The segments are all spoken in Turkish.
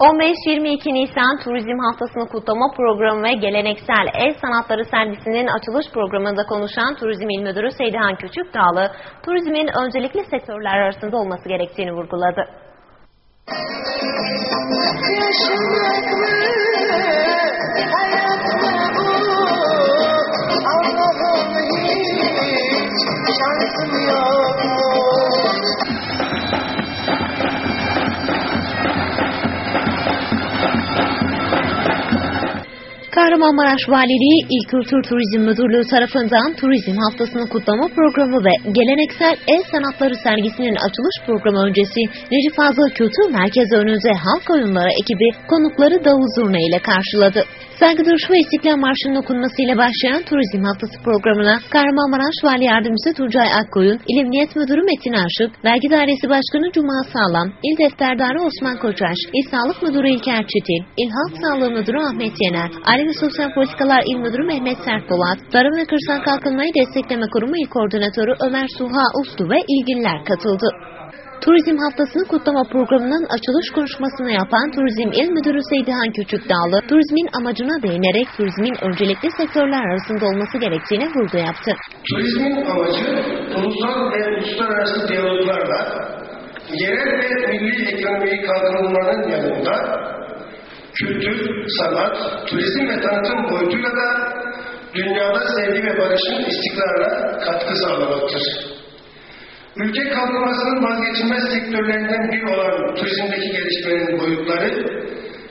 15-22 Nisan Turizm Haftası'nı kutlama programı ve geleneksel el sanatları sergisinin açılış programında konuşan Turizm İl Müdürü Seydihan Küçükdağlı, turizmin öncelikli sektörler arasında olması gerektiğini vurguladı. Yaşamak mı Kahramanmaraş Valiliği İl Kültür Turizm Müdürlüğü tarafından Turizm Haftası'nı kutlama programı ve geleneksel el sanatları sergisinin açılış programı öncesi Necip Fazıl Kültür Merkezi önünde halk oyunları ekibi konukları davul zurna ile karşıladı. Saygı duruşu ve İstiklal Marşı'nın okunmasıyla başlayan Turizm Haftası programına Kahramanmaraş Vali Yardımcısı Turcay Akkoyun, İl Emniyet Müdürü Metin Aşık, Vergi Dairesi Başkanı Cuma Sağlam, İl Defterdarı Osman Koçaş, İl Sağlık Müdürü İlker Çetin, İl Halk Sağlığı Müdürü Ahmet Yener, Aile ve Sosyal Politikalar İl Müdürü Mehmet Sertpolat, Tarım ve Kırsal Kalkınmayı Destekleme Kurumu İl Koordinatörü Ömer Suha Uslu ve ilgililer katıldı. Turizm Haftası'nı kutlama programının açılış konuşmasını yapan Turizm İl Müdürü Seydihan Küçükdağlı, turizmin amacına değinerek turizmin öncelikli sektörler arasında olması gerektiğine vurgu yaptı. Turizmin amacı ulusal ve uluslararası diyaloglarla yerel ve milli ekonomiyi kalkınmanın yanında kültür, sanat, turizm ve tanıtım boyutuyla da dünyada sevgi ve barışın istikrarla katkı sağlamaktır. Ülke kalkınmasının vazgeçilmez sektörlerinden biri olan turizmdeki gelişmenin boyutları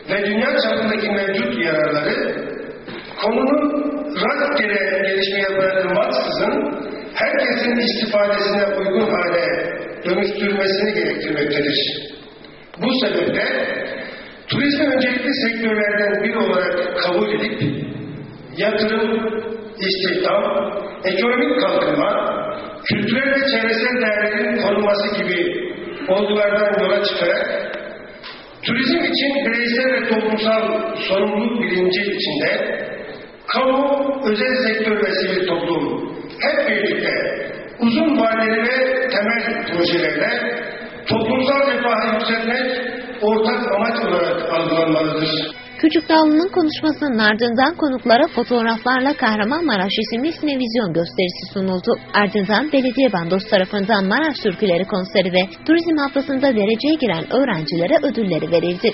ve dünya çapındaki mevcut yararları konunun rastgele gelişmeye bırakılmaksızın herkesin istifadesine uygun hale dönüştürmesini gerektirmektedir. Bu sebeple turizmi öncelikli sektörlerden biri olarak kabul edip yatırım, istihdam, ekonomik kalkınma, kültürel ve çevresel değerlerin korunması gibi olgulardan yola çıkarak turizm için bireysel ve toplumsal sorumluluk bilinci içinde kamu, özel sektör ve sivil toplum hep birlikte uzun vadeli ve temel projelerle toplumsal refahı yükseltmek ortak amaç olarak algılanmalıdır. Küçükdağlı'nın konuşmasının ardından konuklara fotoğraflarla Kahramanmaraş isimli sinevizyon gösterisi sunuldu. Ardından belediye bandosu tarafından Maraş Türküleri konseri ve turizm haftasında dereceye giren öğrencilere ödülleri verildi.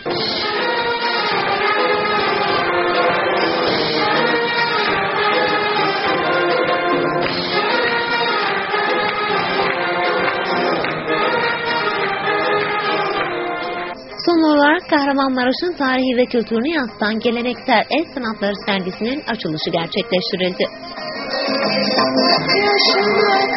Son olarak Merhabalar, Kahramanmaraş'ın tarihi ve kültürünü yansıtan geleneksel el sanatları sergisinin açılışı gerçekleştirildi. Yaşamak